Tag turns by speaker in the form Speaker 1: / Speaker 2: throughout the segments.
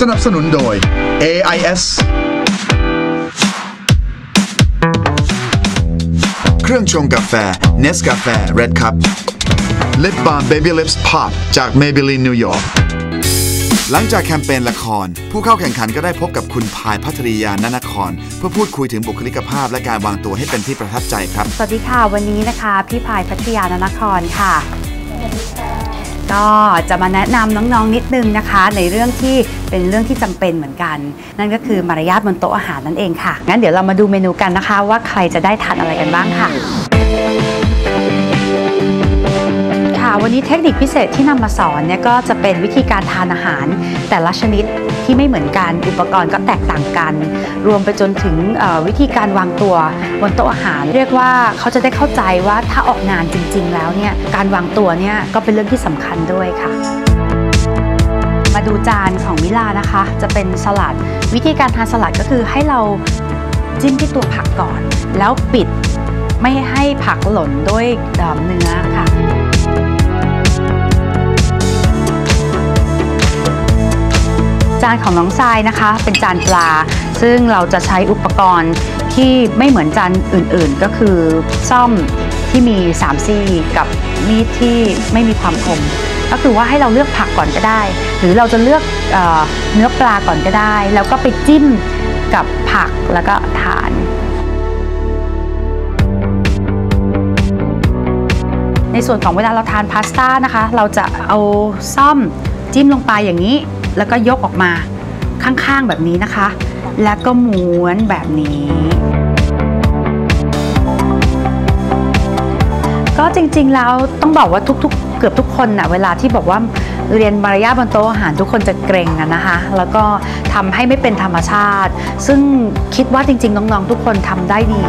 Speaker 1: สนับสนุนโดย AIS เครื่องชงกาแฟ Nescafe Red Cup Lip Balm Baby Lips Pop จาก Maybelline New York หลังจากแคมเปญละคร ผู้เข้าแข่งขันก็ได้พบกับคุณพายพัทริยานนคร เพื่อพูดคุยถึงบุคลิกภาพและการวางตัวให้เป็นที่ประทับใจครับ
Speaker 2: สวัสดีค่ะ วันนี้นะคะ พี่พายพัทยานนครค่ะ ก็จะมาแนะนำน้องๆนิดนึงนะคะ ในเรื่องที่เป็นเรื่องที่จำเป็นเหมือนกัน นั่นก็คือมารยาทบนโต๊ะอาหารนั่นเองค่ะ งั้นเดี๋ยวเรามาดูเมนูกันนะคะ ว่าใครจะได้ทานอะไรกันบ้างค่ะค่ะวันนี้เทคนิคพิเศษที่นำมาสอนเนี่ยก็จะเป็นวิธีการทานอาหารแต่ละชนิด ที่ไม่เหมือนกัน อุปกรณ์ก็แตกต่างกัน รวมไปจนถึงวิธีการวางตัวบนโต๊ะอาหาร เรียกว่าเขาจะได้เข้าใจว่าถ้าออกงานจริง ๆ แล้วเนี่ยการวางตัวเนี่ยก็เป็นเรื่องที่สำคัญด้วยค่ะมาดูจานของมิลานะคะ จะเป็นสลัด วิธีการทานสลัดก็คือให้เราจิ้มที่ตัวผักก่อน แล้วปิดไม่ให้ผักหล่นด้วยเอ่อเนื้อค่ะ จานของน้องทรายนะคะ เป็นจานปลา ซึ่งเราจะใช้อุปกรณ์ที่ไม่เหมือนจานอื่นๆ ก็คือซ่อมที่มี3ซี่กับมีดที่ไม่มีความคม ก็คือว่าให้เราเลือกผักก่อนก็ได้ หรือเราจะเลือกเออเนื้อปลาก่อนก็ได้ แล้วก็ไปจิ้มกับผักแล้วก็ทานในส่วนของเวลาเราทานพาสต้านะคะ เราจะเอาซ่อมจิ้มลงไปอย่างนี้ แล้วก็ยกออกมาข้างๆแบบนี้นะคะ แล้วก็ม้วนแบบนี้ ก็จริงๆแล้วต้องบอกว่าทุกๆ เกือบทุกคนน่ะเวลาที่บอกว่าเรียนมารยาทบนโต๊ะอาหารทุกคนจะเกรงอะนะคะ แล้วก็ทำให้ไม่เป็นธรรมชาติ ซึ่งคิดว่าจริงๆ น้องๆ ทุกคนทำได้ดี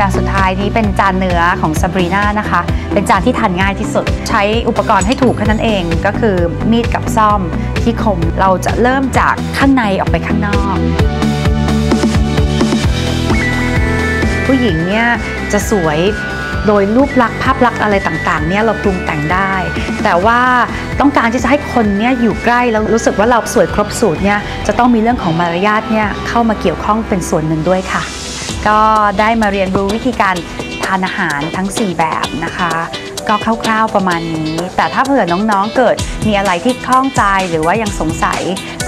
Speaker 2: จานสุดท้ายนี้เป็นจานเนื้อของซาบรีนานะคะ เป็นจานที่ทานง่ายที่สุด ใช้อุปกรณ์ให้ถูกแค่นั้นเองก็คือมีดกับซ่อมที่คมเราจะเริ่มจากข้างในออกไปข้างนอก ผู้หญิงเนี่ยจะสวยโดยรูปลักษณ์ภาพลักษณ์อะไรต่างๆเนี่ยเราปรุงแต่งได้ แต่ว่าต้องการที่จะให้คนเนี่ยอยู่ใกล้แล้วรู้สึกว่าเราสวยครบสูตรเนี่ยจะต้องมีเรื่องของมารยาทเนี่ยเข้ามาเกี่ยวข้องเป็นส่วนหนึ่งด้วยค่ะ ก็ได้มาเรียนรู้วิธีการทานอาหารทั้ง 4 แบบนะคะ ก็คร่าวๆประมาณนี้ แต่ถ้าเผื่อน้องๆเกิดมีอะไรที่คล่องใจหรือว่ายังสงสัย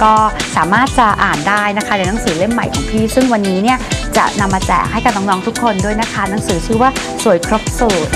Speaker 2: ก็สามารถจะอ่านได้นะคะในหนังสือเล่มใหม่ของพี่ ซึ่งวันนี้เนี่ยจะนำมาแจกให้กับน้องๆทุกคนด้วยนะคะ หนังสือชื่อว่าสวยครบสูตร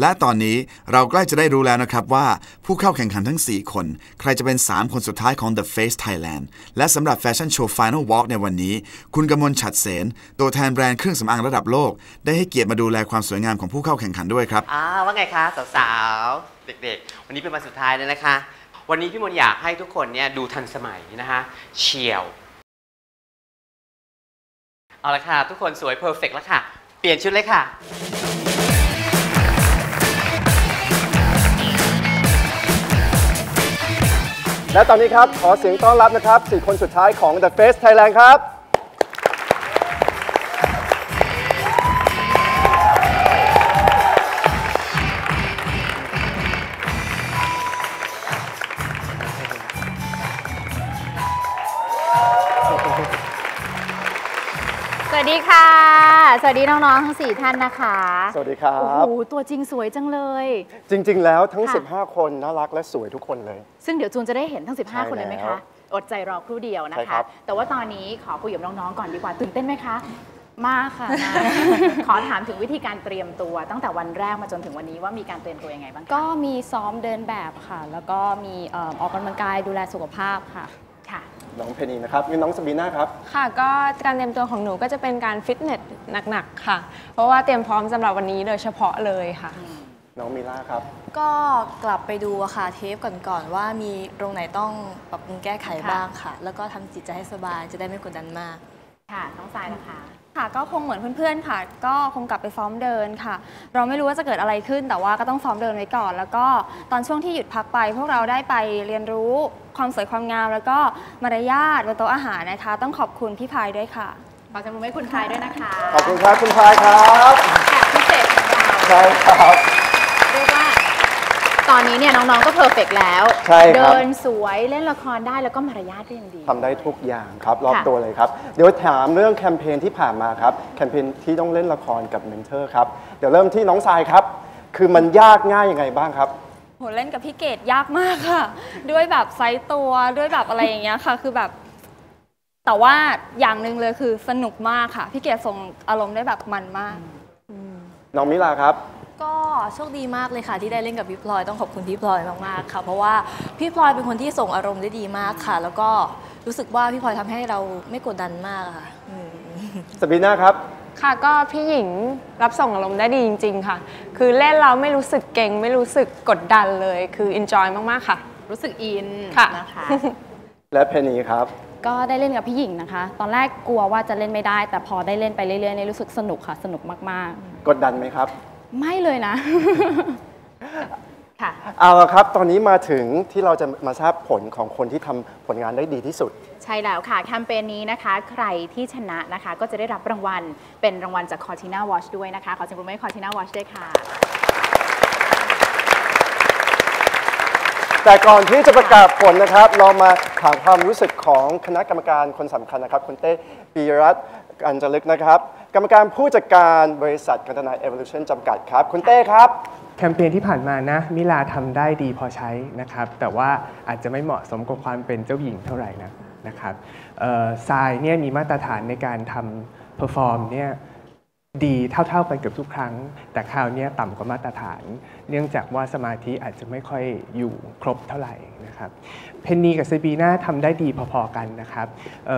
Speaker 1: และตอนนี้เราใกล้จะได้รู้แล้วนะครับว่าผู้เข้าแข่งขันทั้ง 4 คน ใครจะเป็น 3 คนสุดท้ายของ The Face Thailand และสำหรับแฟชั่นโชว์ Final Walk ในวันนี้ คุณกมลฉัดเสนตัวแทนแบรนด์เครื่องสำอางระดับโลก ได้ให้เกียรติมาดูแลความสวยงามของผู้เข้าแข่งขันด้วยครับ
Speaker 3: อ่าว่าไงคะสาวๆ เด็กๆ วันนี้เป็นวันสุดท้ายแล้วนะคะ วันนี้พี่มนอยากให้ทุกคนเนี่ยดูทันสมัยนะคะเฉียวเอาละค่ะทุกคนสวยเพอร์เฟกแล้วค่ะ เปลี่ยนชุดเลยค่ะ
Speaker 4: และตอนนี้ครับ ขอเสียงต้อนรับนะครับ 4 คนสุดท้ายของ The Face Thailand ครับ
Speaker 5: ดีค่ะ สวัสดีน้องๆ ทั้ง 4 ท่านนะคะ
Speaker 4: สวัสดีครั
Speaker 5: โอ้
Speaker 4: บ
Speaker 5: โห ตัวจริงสวยจังเลย
Speaker 4: จริง ๆ แล้วทั้ง
Speaker 5: ค่ะ
Speaker 4: 15 คนน่ารักและสวยทุกคนเลย
Speaker 5: ซึ่งเดี๋ยวจูนจะได้เห็นทั้ง
Speaker 4: ใช่
Speaker 5: 15 คนเลยไหม
Speaker 4: แล้
Speaker 5: คะ
Speaker 4: ว
Speaker 5: อดใจรอครู่เดียวนะ
Speaker 4: ใช่
Speaker 5: คะ
Speaker 4: ครับ
Speaker 5: แต่ว่าตอนนี้ขอคุยกับน้องๆ ก่อนดีกว่า ตื่นเต้นไหมคะ มากค่ะ ขอถามถึงวิธีการเตรียมตัว ตั้งแต่วันแรกมาจนถึงวันนี้ว่ามีการเตรียมตัวยังไงบ้างคะ
Speaker 6: ก็มีซ้อมเดินแบบค่ะ แล้วก็มีเอ่อออกกำลังกายดูแลสุขภาพค่ะ
Speaker 5: ค่ะ
Speaker 4: น้องเพนีนะครับนี่น้องสบีน่าครับ
Speaker 7: ค่ะก็การเตรียมตัวของหนูก็จะเป็นการฟิตเนสหนักๆค่ะ เพราะว่าเตรียมพร้อมสำหรับวันนี้โดยเฉพาะเลยค่ะ
Speaker 4: น้องมิล่าครับ
Speaker 6: ก็กลับไปดูอะค่ะเทปก่อนๆว่ามีตรงไหนต้องปรับปรุงแก้ไข
Speaker 5: ค่ะ
Speaker 6: บ้างค่ะ แล้วก็ทำจิตใจให้สบายจะได้ไม่กดดันมาก
Speaker 5: ค่ะน้องทรายนะคะ
Speaker 7: ค่ะก็คงเหมือนเพื่อนๆค่ะ ก็คงกลับไปซ้อมเดินค่ะ เราไม่รู้ว่าจะเกิดอะไรขึ้น แต่ว่าก็ต้องซ้อมเดินไว้ก่อน แล้วก็ตอนช่วงที่หยุดพักไป พวกเราได้ไปเรียนรู้ความสวยความงาม แล้วก็มารยาทบนโต๊ะอาหารนะคะ ต้องขอบคุณพี่พายด้วยค่ะ
Speaker 5: ขอเสียงปรบมือให้คุณพายด้วยนะคะ
Speaker 4: ขอบคุณครับคุณพายครับ
Speaker 5: แขกพิเศษของเรา
Speaker 4: ใช่ครับ
Speaker 5: เรียกว่า ตอนนี้เนี่ยน้องๆก็เพอร์เฟกแล้ว
Speaker 4: ใช่ครับ
Speaker 5: เดินสวยเล่นละครได้แล้วก็มารยาทก็ยังดี
Speaker 4: ทำได้ทุกอย่างครับรอบ
Speaker 5: ค่ะ
Speaker 4: ตัวเลยครับ เดี๋ยวถามเรื่องแคมเปญที่ผ่านมาครับ แคมเปญที่ต้องเล่นละครกับเมนเทอร์ครับ เดี๋ยวเริ่มที่น้องทรายครับ คือมันยากง่ายยังไงบ้างครับ
Speaker 7: โหเล่นกับพี่เกดยากมากค่ะ ด้วยแบบไซส์ตัวด้วยแบบอะไรอย่างเงี้ยค่ะ คือแบบ แต่ว่าอย่างหนึ่งเลยคือสนุกมากค่ะ พี่เกดส่งอารมณ์ได้แบบมันมาก
Speaker 4: น้องมิลาครับ
Speaker 8: ก็ โชคดีมากเลยค่ะ ที่ได้เล่นกับพี่พลอยต้องขอบคุณพี่พลอยมากๆค่ะ เพราะว่าพี่พลอยเป็นคนที่ส่งอารมณ์ได้ดีมากค่ะ แล้วก็รู้สึกว่าพี่พลอยทำให้เราไม่กดดันมากอะค่ะอืม
Speaker 4: สบีน่าครับ
Speaker 7: ค่ะก็พี่หญิงรับส่งอารมณ์ได้ดีจริง ๆ ค่ะ คือเล่นเราไม่รู้สึกเก่ง ไม่รู้สึกกดดันเลย คือ enjoy มากๆค่ะ
Speaker 5: รู้สึกอิน
Speaker 7: ค่ะ
Speaker 5: นะคะ
Speaker 4: และเพนนีครับ
Speaker 6: ก็ได้เล่นกับพี่หญิงนะคะ ตอนแรกกลัวว่าจะเล่นไม่ได้ แต่พอได้เล่นไปเรื่อยๆเนี่ยรู้สึกสนุกค่ะ สนุกมาก
Speaker 4: กดดันไหมครับ
Speaker 6: ๆ ไม่เลยนะ
Speaker 5: ค่ะ
Speaker 4: เอาละครับ ตอนนี้มาถึงที่เราจะมาทราบผลของคนที่ทำผลงานได้ดีที่สุด
Speaker 5: ใช่แล้วค่ะ แคมเปญนี้นะคะ ใครที่ชนะนะคะ ก็จะได้รับรางวัล เป็นรางวัลจาก Cortina Watch ด้วยนะคะ ขอเสียงปรบมือให้ Cortina Watch ด้วยค่ะ
Speaker 4: แต่ก่อนที่จะประกาศผลนะครับ เรามาถามความรู้สึกของคณะกรรมการคนสำคัญนะครับ คุณเต้ปียรัตน์ อันจลึกนะครับ กรรมการผู้จัดการบริษัทกันตนาเอเวอเรชั่นจำกัดครับ คุณเต้ครับ
Speaker 9: แคมเปญที่ผ่านมานะ มิลาทำได้ดีพอใช้นะครับ แต่ว่าอาจจะไม่เหมาะสมกับความเป็นเจ้าหญิงเท่าไหร่นะนะครับทรายเนี่ยมีมาตรฐานในการทำเพอร์ฟอร์มเนี่ย ดีเท่า ๆกันเกือบทุกครั้ง แต่คราวนี้ต่ำกว่ามาตรฐาน เนื่องจากว่าสมาธิอาจจะไม่ค่อยอยู่ครบเท่าไหร่นะครับเพนนีกับเซบีน่าทำได้ดีพอๆกันนะครับเ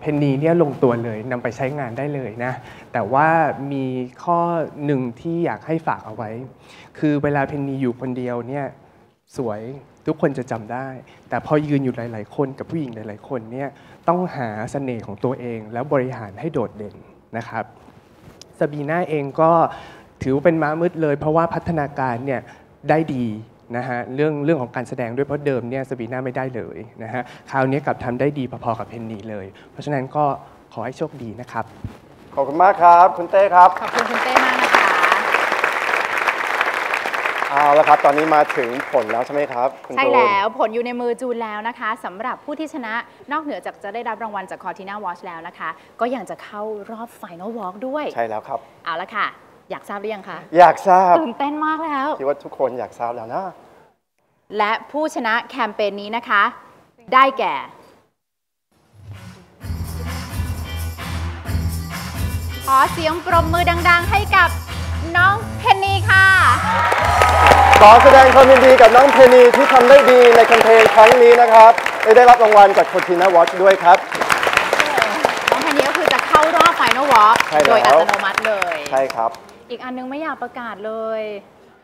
Speaker 9: เพนนีเนี่ยลงตัวเลยนำไปใช้งานได้เลยนะแต่ว่ามีข้อหนึ่งที่อยากให้ฝากเอาไว้ คือเวลาเพนนีอยู่คนเดียวเนี่ยสวยทุกคนจะจำได้ แต่พอยืนอยู่หลาย ๆ คนกับผู้หญิงหลาย ๆ คนเนี่ยต้องหาเสน่ห์ของตัวเองแล้วบริหารให้โดดเด่นนะครับ ซาบีน่าเองก็ถือว่าเป็นม้ามืดเลย เพราะว่าพัฒนาการเนี่ยได้ดีนะฮะเรื่องเรื่องของการแสดงด้วยเพราะเดิมเนี่ยซาบีน่าไม่ได้เลยนะฮะคราวนี้กลับทำได้ดีพอๆกับเพนนีเลย เพราะฉะนั้นก็ขอให้โชคดีนะครับ
Speaker 4: ขอบคุณมากครับ คุณเต้ครับ
Speaker 5: ขอบคุณคุณเต้มากนะคะ
Speaker 4: เอาละครับ ตอนนี้มาถึงผลแล้วใช่ไหมครับคุณ
Speaker 5: ใช่
Speaker 4: ตูน
Speaker 5: แล้วผลอยู่ในมือจูนแล้วนะคะสำหรับผู้ที่ชนะนอกเหนือจากจะได้รับรางวัลจาก Cortina Watch แล้วนะคะ ก็ยังจะเข้ารอบ Final Walk ด้วย
Speaker 4: ใช่แล้วครับ
Speaker 5: เอาละค่ะ อยากทราบหรือยังคะ
Speaker 4: อยากทราบ
Speaker 5: ตื่นเต้นมากแล้ว
Speaker 4: คิดว่าทุกคนอยากทราบแล้วนะ
Speaker 5: และผู้ชนะแคมเปญนี้นะคะ ได้แก่ ขอเสียงปรบมือดัง ๆ ให้กับน้อง เพนนีค่ะ
Speaker 4: ขอแสดงความยินดีกับน้องเพนีที่ทำได้ดีในแคมเปญครั้งนี้นะครับได้ได้รับรางวัลจาก Cortina Watch ด้วยครับ
Speaker 5: น้องเพนนีก็คือจะเข้ารอบ Final Walk
Speaker 4: ใช่แล้ว
Speaker 5: โดยอัตโนมัติเลย
Speaker 4: ใช่ครับ
Speaker 5: อีกอันนึงไม่อยากประกาศเลย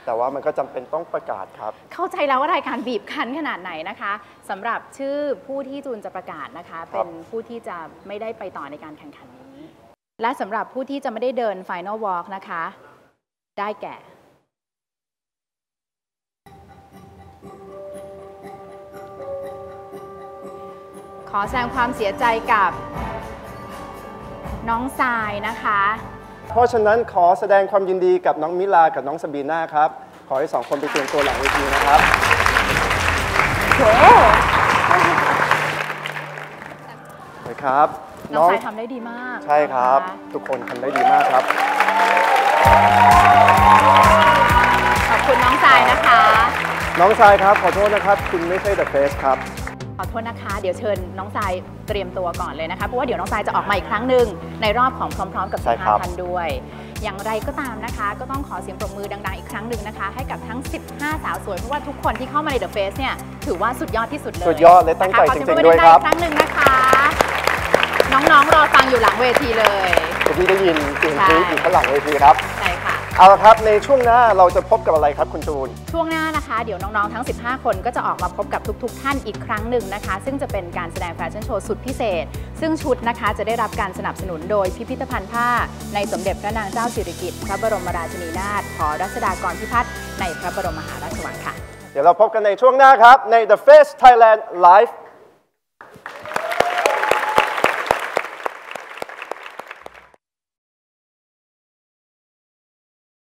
Speaker 4: แต่ว่ามันก็จำเป็นต้องประกาศครับ
Speaker 5: เข้าใจแล้วว่ารายการบีบคั้นขนาดไหนนะคะสำหรับชื่อผู้ที่จูนจะประกาศนะคะ เป็นผู้ที่จะไม่ได้ไปต่อในการแข่งขันนี้ และสำหรับผู้ที่จะไม่ได้เดิน Final Walk นะคะ ได้แก่ ขอแสดงความเสียใจกับน้องทรายนะคะ
Speaker 4: เพราะฉะนั้นขอแสดงความยินดีกับน้องมิลากับน้องสบีน่าครับ ขอให้สองคนไปเตรียมตัวหลังเวทีนะครับเลยครับ
Speaker 5: น้องทรายทำได้ดีมาก
Speaker 4: ใช่ครับ
Speaker 5: นะะ
Speaker 4: ทุกคนทำได้ดีมากครับ
Speaker 5: ขอบคุณน้องทรายนะคะ
Speaker 4: น้องทรายครับ ขอโทษนะครับ คุณไม่ใช่ The Face ครับ
Speaker 5: ขอโทษนะคะ เดี๋ยวเชิญน้องทรายเตรียมตัวก่อนเลยนะคะ เพราะว่าเดี๋ยวน้องทรายจะออกมาอีกครั้งหนึ่งในรอบของพร้อม ๆ กับ
Speaker 4: ใช่ครับ
Speaker 5: 15ท่านด้วย อย่างไรก็ตามนะคะ ก็ต้องขอเสียงปรบมือดังๆ อีกครั้งหนึ่งนะคะ ให้กับทั้ง 15 สาวสวย เพราะว่าทุกคนที่เข้ามาใน The Face เนี่ย ถือว่าสุดยอดที่สุดเลย
Speaker 4: สุดยอดและตั้งใจ
Speaker 5: นะคะขอ
Speaker 4: จ
Speaker 5: เสี
Speaker 4: ริ
Speaker 5: ย
Speaker 4: งๆด้วยครับ
Speaker 5: ปมือดังๆอีกครั้งหนึ่งนะคะ น้องๆ รอฟังอยู่หลังเวทีเลย
Speaker 4: คุณพี่ได้ยินเสียง
Speaker 5: ใช่
Speaker 4: กรี๊ดอยู่ข้างหลังเวทีครับ
Speaker 5: ใช่ค่ะ
Speaker 4: เอาละครับในช่วงหน้าเราจะพบกับอะไรครับคุณจูน
Speaker 5: ช่วงหน้านะคะ เดี๋ยวน้อง ๆ ทั้ง 15 คนก็จะออกมาพบกับทุก ๆ ท่านอีกครั้งหนึ่งนะคะ ซึ่งจะเป็นการแสดงแฟชั่นโชว์สุดพิเศษ ซึ่งชุดนะคะจะได้รับการสนับสนุนโดยพิพิธภัณฑ์ผ้า ในสมเด็จพระนางเจ้าสิริกิติ์พระบรมราชินีนาถหอรัชดากรพิพัฒน์ในพระบรมมหาราชวังค่ะ
Speaker 4: เดี๋ยวเราพบกันในช่วงหน้าครับใน The Face Thailand Live